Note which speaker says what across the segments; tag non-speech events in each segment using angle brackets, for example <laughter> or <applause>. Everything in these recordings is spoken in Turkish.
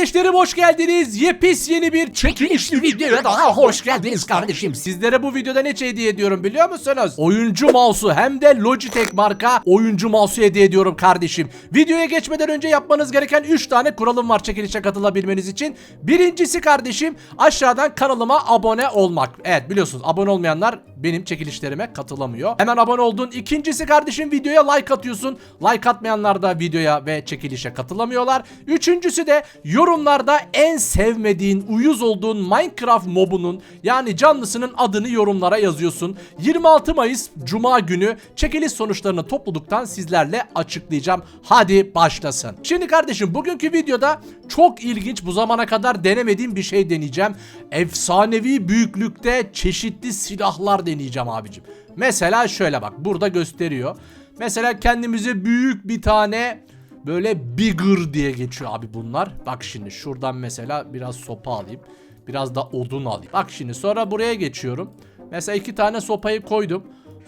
Speaker 1: Kardeşlerim hoş geldiniz. Yepis yeni bir çekilişli videoya daha hoş geldiniz kardeşim. Sizlere bu videoda ne hediye ediyorum biliyor musunuz? Oyuncu mouse'u hem de Logitech marka oyuncu mouse'u hediye ediyorum kardeşim. Videoya geçmeden önce yapmanız gereken 3 tane kuralım var çekilişe katılabilmeniz için. Birincisi kardeşim aşağıdan kanalıma abone olmak. Evet biliyorsunuz abone olmayanlar benim çekilişlerime katılamıyor. Hemen abone oldun. İkincisi kardeşim videoya like atıyorsun. Like atmayanlar da videoya ve çekilişe katılamıyorlar. Üçüncüsü de yorumlarda en sevmediğin, uyuz olduğun Minecraft mobunun yani canlısının adını yorumlara yazıyorsun. 26 Mayıs Cuma günü çekiliş sonuçlarını topladıktan sizlerle açıklayacağım. Hadi başlasın. Şimdi kardeşim bugünkü videoda çok ilginç bu zamana kadar denemediğim bir şey deneyeceğim. Efsanevi büyüklükte çeşitli silahlar deneyeceğim abicim. Mesela şöyle bak burada gösteriyor. Mesela kendimize büyük bir tane böyle bigger diye geçiyor abi bunlar. Bak şimdi şuradan mesela biraz sopa alayım. Biraz da odun alayım. Bak şimdi sonra buraya geçiyorum. Mesela iki tane sopayı koydum.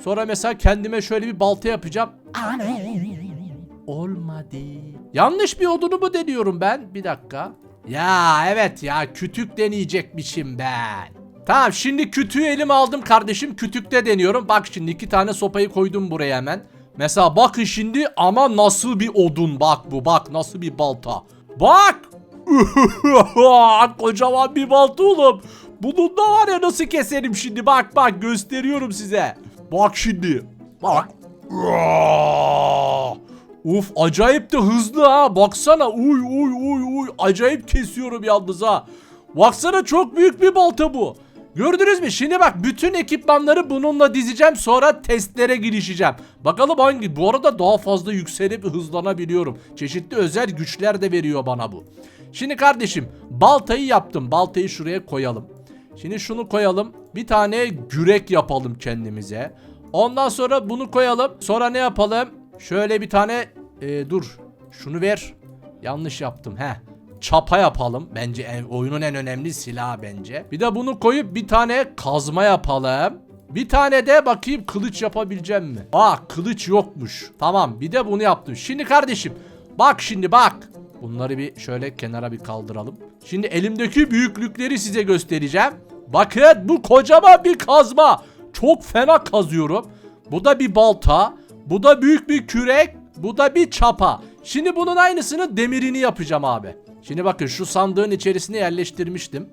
Speaker 1: Sonra mesela kendime şöyle bir balta yapacağım. Olmadı. Yanlış bir odunu mu deniyorum ben? Bir dakika. Ya evet ya kütük deneyecekmişim ben. Tamam şimdi kütüğü elime aldım kardeşim. Kütükte deniyorum. Bak şimdi iki tane sopayı koydum buraya hemen. Mesela bakın şimdi ama nasıl bir odun bak bu bak nasıl bir balta. Bak. <laughs> Kocaman bir balta oğlum. Bunun da var ya nasıl keserim şimdi bak bak gösteriyorum size. Bak şimdi. Bak. Uf acayip de hızlı ha. Baksana uy uy uy uy. Acayip kesiyorum yalnız ha. Baksana çok büyük bir balta bu. Gördünüz mü? Şimdi bak bütün ekipmanları bununla dizeceğim sonra testlere girişeceğim. Bakalım hangi? Bu arada daha fazla yükselip hızlanabiliyorum. Çeşitli özel güçler de veriyor bana bu. Şimdi kardeşim baltayı yaptım. Baltayı şuraya koyalım. Şimdi şunu koyalım. Bir tane gürek yapalım kendimize. Ondan sonra bunu koyalım. Sonra ne yapalım? Şöyle bir tane e, dur. Şunu ver. Yanlış yaptım. He. Çapa yapalım. Bence en, oyunun en önemli silahı bence. Bir de bunu koyup bir tane kazma yapalım. Bir tane de bakayım kılıç yapabileceğim mi? Aa kılıç yokmuş. Tamam bir de bunu yaptım. Şimdi kardeşim bak şimdi bak. Bunları bir şöyle kenara bir kaldıralım. Şimdi elimdeki büyüklükleri size göstereceğim. Bakın bu kocaman bir kazma. Çok fena kazıyorum. Bu da bir balta. Bu da büyük bir kürek. Bu da bir çapa. Şimdi bunun aynısını demirini yapacağım abi. Şimdi bakın şu sandığın içerisine yerleştirmiştim.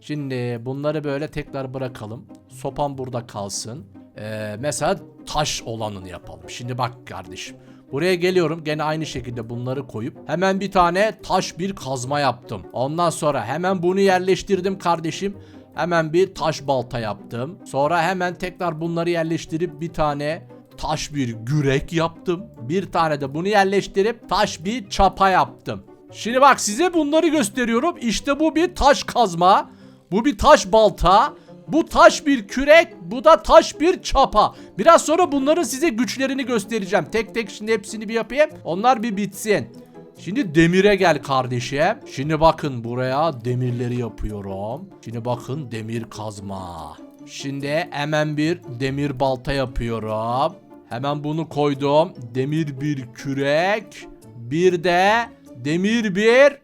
Speaker 1: Şimdi bunları böyle tekrar bırakalım. Sopam burada kalsın. Ee, mesela taş olanını yapalım. Şimdi bak kardeşim. Buraya geliyorum gene aynı şekilde bunları koyup hemen bir tane taş bir kazma yaptım. Ondan sonra hemen bunu yerleştirdim kardeşim. Hemen bir taş balta yaptım. Sonra hemen tekrar bunları yerleştirip bir tane taş bir gürek yaptım. Bir tane de bunu yerleştirip taş bir çapa yaptım. Şimdi bak size bunları gösteriyorum. İşte bu bir taş kazma. Bu bir taş balta. Bu taş bir kürek. Bu da taş bir çapa. Biraz sonra bunların size güçlerini göstereceğim. Tek tek şimdi hepsini bir yapayım. Onlar bir bitsin. Şimdi demire gel kardeşim. Şimdi bakın buraya demirleri yapıyorum. Şimdi bakın demir kazma. Şimdi hemen bir demir balta yapıyorum. Hemen bunu koydum. Demir bir kürek. Bir de demir bir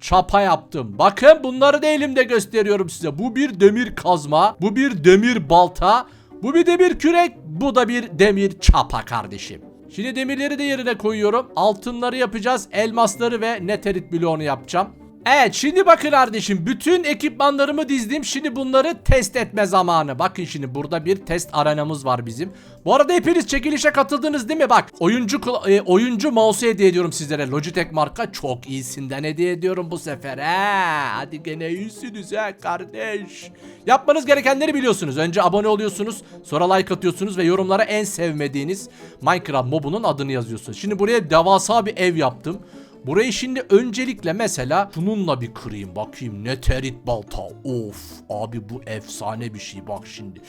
Speaker 1: çapa yaptım. Bakın bunları da elimde gösteriyorum size. Bu bir demir kazma. Bu bir demir balta. Bu bir demir kürek. Bu da bir demir çapa kardeşim. Şimdi demirleri de yerine koyuyorum. Altınları yapacağız. Elmasları ve neterit bloğunu yapacağım. Evet şimdi bakın kardeşim bütün ekipmanlarımı dizdim. Şimdi bunları test etme zamanı. Bakın şimdi burada bir test arenamız var bizim. Bu arada hepiniz çekilişe katıldınız değil mi? Bak oyuncu e, oyuncu mouse hediye ediyorum sizlere. Logitech marka çok iyisinden hediye ediyorum bu sefer. He. Hadi gene iyisiniz he kardeş. Yapmanız gerekenleri biliyorsunuz. Önce abone oluyorsunuz. Sonra like atıyorsunuz ve yorumlara en sevmediğiniz Minecraft mobunun adını yazıyorsunuz. Şimdi buraya devasa bir ev yaptım. Burayı şimdi öncelikle mesela şununla bir kırayım. Bakayım ne terit balta. Of abi bu efsane bir şey. Bak şimdi.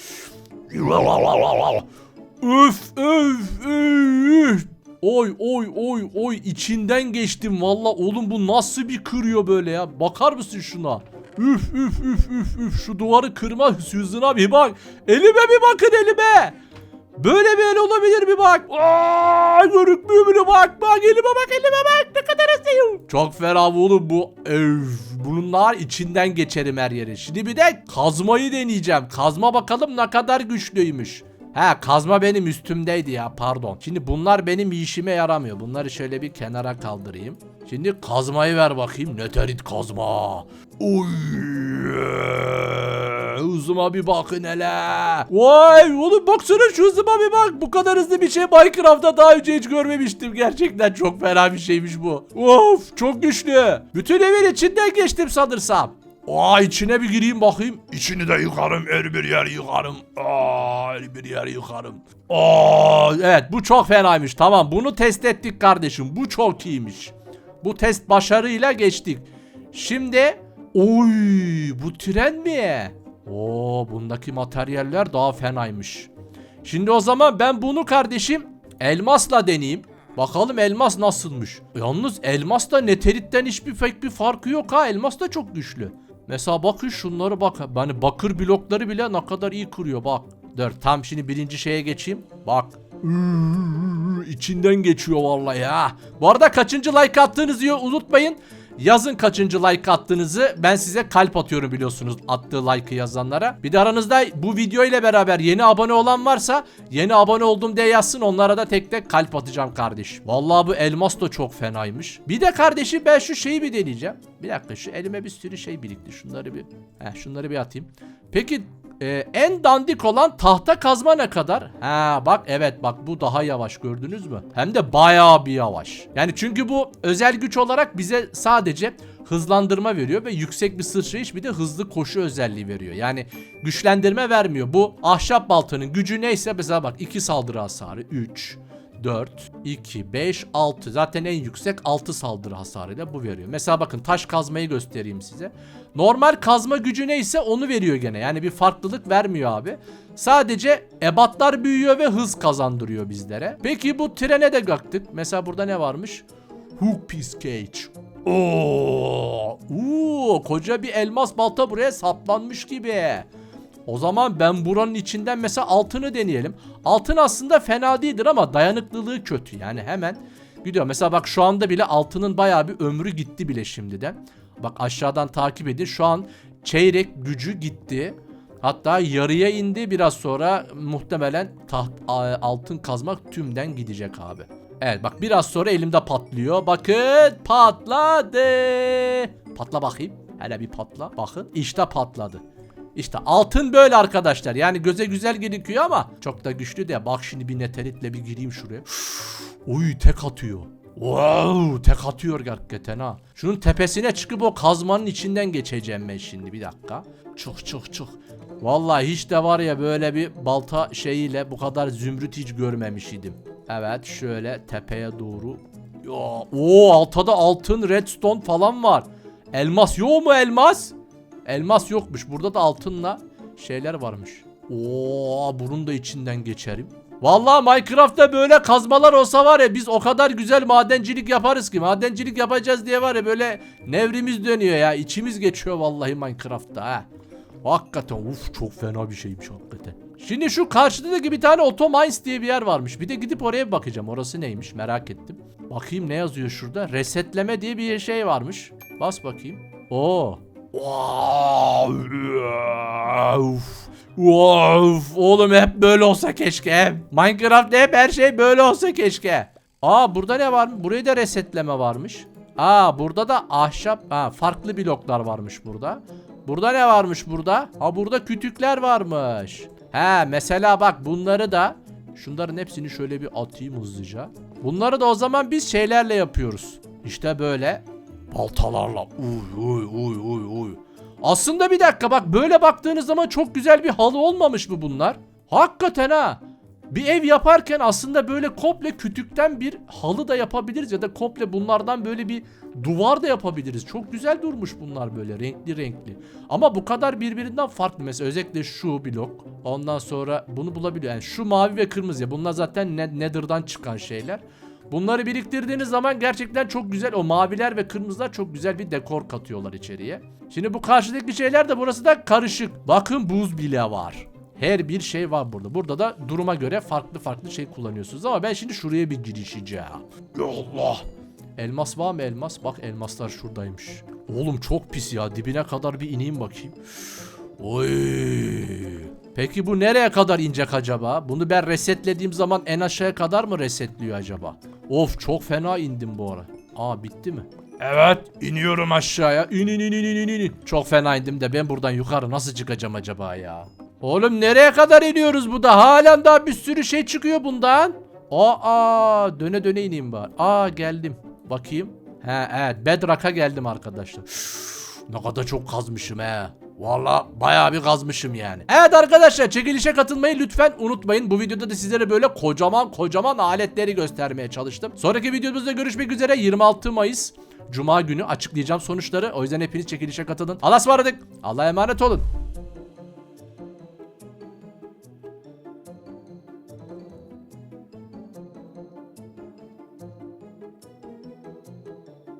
Speaker 1: Öf öf öf Oy oy oy oy. İçinden geçtim valla. Oğlum bu nasıl bir kırıyor böyle ya? Bakar mısın şuna? Üf üf üf üf üf. Şu duvarı kırma. Hızına bir bak. Elime bir bakın elime Böyle bir el olabilir mi bak? Aa, görükmüyor bak. Bak elime bak elime bak. Ne kadar hızlıyım. Çok fena oğlum bu. Öf. Bunlar içinden geçerim her yeri. Şimdi bir de kazmayı deneyeceğim. Kazma bakalım ne kadar güçlüymüş. He kazma benim üstümdeydi ya pardon. Şimdi bunlar benim işime yaramıyor. Bunları şöyle bir kenara kaldırayım. Şimdi kazmayı ver bakayım. Neterit kazma. Oy. Hızıma bir bakın hele. Vay oğlum baksana şu hızıma bir bak. Bu kadar hızlı bir şey Minecraft'ta daha önce hiç görmemiştim. Gerçekten çok fena bir şeymiş bu. Of çok güçlü. Bütün evin içinden geçtim sanırsam. Aa içine bir gireyim bakayım. İçini de yıkarım, her bir yer yıkarım. Aa her bir yer yıkarım. Aa evet bu çok fenaymış. Tamam bunu test ettik kardeşim. Bu çok iyiymiş. Bu test başarıyla geçtik. Şimdi oy bu tren mi? Oo bundaki materyaller daha fenaymış. Şimdi o zaman ben bunu kardeşim elmasla deneyeyim. Bakalım elmas nasılmış. Yalnız elmas da neteritten hiçbir pek bir farkı yok ha. Elmas da çok güçlü. Mesela bakın şunları bak. Yani bakır blokları bile ne kadar iyi kırıyor bak. Dur tam şimdi birinci şeye geçeyim. Bak. İçinden geçiyor vallahi ha. Bu arada kaçıncı like attığınızı unutmayın. Yazın kaçıncı like attığınızı ben size kalp atıyorum biliyorsunuz attığı like'ı yazanlara. Bir de aranızda bu video ile beraber yeni abone olan varsa yeni abone oldum diye yazsın onlara da tek tek kalp atacağım kardeş. Vallahi bu elmas da çok fenaymış. Bir de kardeşim ben şu şeyi bir deneyeceğim. Bir dakika şu elime bir sürü şey birikti. Şunları bir heh, şunları bir atayım. Peki ee, en dandik olan tahta kazma ne kadar? Ha bak evet bak bu daha yavaş gördünüz mü? Hem de bayağı bir yavaş. Yani çünkü bu özel güç olarak bize sadece hızlandırma veriyor ve yüksek bir sıçrayış bir de hızlı koşu özelliği veriyor. Yani güçlendirme vermiyor. Bu ahşap baltanın gücü neyse mesela bak 2 saldırı hasarı 3 4, 2, 5, 6. Zaten en yüksek 6 saldırı hasarıyla bu veriyor. Mesela bakın taş kazmayı göstereyim size. Normal kazma gücü neyse onu veriyor gene. Yani bir farklılık vermiyor abi. Sadece ebatlar büyüyor ve hız kazandırıyor bizlere. Peki bu trene de baktık. Mesela burada ne varmış? Hook Piece Cage. Oo, Oo, koca bir elmas balta buraya saplanmış gibi. O zaman ben buranın içinden mesela altını deneyelim. Altın aslında fena değildir ama dayanıklılığı kötü. Yani hemen gidiyor. Mesela bak şu anda bile altının bayağı bir ömrü gitti bile şimdiden. Bak aşağıdan takip edin. Şu an çeyrek gücü gitti. Hatta yarıya indi biraz sonra muhtemelen taht altın kazmak tümden gidecek abi. Evet bak biraz sonra elimde patlıyor. Bakın patladı. Patla bakayım. Hele bir patla. Bakın işte patladı. İşte altın böyle arkadaşlar. Yani göze güzel gözüküyor ama çok da güçlü de. Bak şimdi bir neteritle bir gireyim şuraya. Uy tek atıyor. Wow tek atıyor hakikaten ha. Şunun tepesine çıkıp o kazmanın içinden geçeceğim ben şimdi bir dakika. Çık çık çık. Vallahi hiç de var ya böyle bir balta şeyiyle bu kadar zümrüt hiç görmemiş idim. Evet şöyle tepeye doğru. Ya, o altta da altın redstone falan var. Elmas yok mu elmas? Elmas yokmuş. Burada da altınla şeyler varmış. Oo, bunun da içinden geçerim. Vallahi Minecraft'ta böyle kazmalar olsa var ya biz o kadar güzel madencilik yaparız ki. Madencilik yapacağız diye var ya böyle nevrimiz dönüyor ya. içimiz geçiyor vallahi Minecraft'ta ha. Hakikaten uf çok fena bir şeymiş hakikaten. Şimdi şu karşıda da bir tane Otomines diye bir yer varmış. Bir de gidip oraya bakacağım. Orası neymiş merak ettim. Bakayım ne yazıyor şurada. Resetleme diye bir şey varmış. Bas bakayım. Oo. Uf. Uf. Oğlum hep böyle olsa keşke. Minecraft'ta hep her şey böyle olsa keşke. Aa burada ne var? Burayı da resetleme varmış. Aa burada da ahşap, ha farklı bloklar varmış burada. Burada ne varmış burada? Ha burada kütükler varmış. He mesela bak bunları da şunların hepsini şöyle bir atayım hızlıca. Bunları da o zaman biz şeylerle yapıyoruz. İşte böyle baltalarla. Uy uy uy uy. Aslında bir dakika bak böyle baktığınız zaman çok güzel bir halı olmamış mı bunlar? Hakikaten ha. Bir ev yaparken aslında böyle komple kütükten bir halı da yapabiliriz ya da komple bunlardan böyle bir duvar da yapabiliriz. Çok güzel durmuş bunlar böyle renkli renkli. Ama bu kadar birbirinden farklı. Mesela özellikle şu blok. Ondan sonra bunu bulabiliyor. Yani şu mavi ve kırmızı. Bunlar zaten ne- Nether'dan çıkan şeyler. Bunları biriktirdiğiniz zaman gerçekten çok güzel o maviler ve kırmızılar çok güzel bir dekor katıyorlar içeriye. Şimdi bu karşıdaki şeyler de burası da karışık. Bakın buz bile var. Her bir şey var burada. Burada da duruma göre farklı farklı şey kullanıyorsunuz ama ben şimdi şuraya bir girişeceğim. Ya Allah. Elmas var mı elmas? Bak elmaslar şuradaymış. Oğlum çok pis ya. Dibine kadar bir ineyim bakayım. Oy. Peki bu nereye kadar inecek acaba? Bunu ben resetlediğim zaman en aşağıya kadar mı resetliyor acaba? Of çok fena indim bu ara. Aa bitti mi? Evet iniyorum aşağıya. İn in in in in in. Çok fena indim de ben buradan yukarı nasıl çıkacağım acaba ya? Oğlum nereye kadar iniyoruz bu da? Halen daha bir sürü şey çıkıyor bundan. Aa döne döne ineyim bari. Aa geldim. Bakayım. He evet Bedrock'a geldim arkadaşlar. ne kadar çok kazmışım he. Valla bayağı bir kazmışım yani. Evet arkadaşlar çekilişe katılmayı lütfen unutmayın. Bu videoda da sizlere böyle kocaman kocaman aletleri göstermeye çalıştım. Sonraki videomuzda görüşmek üzere 26 Mayıs Cuma günü açıklayacağım sonuçları. O yüzden hepiniz çekilişe katılın. Allah'a ısmarladık. Allah'a emanet olun.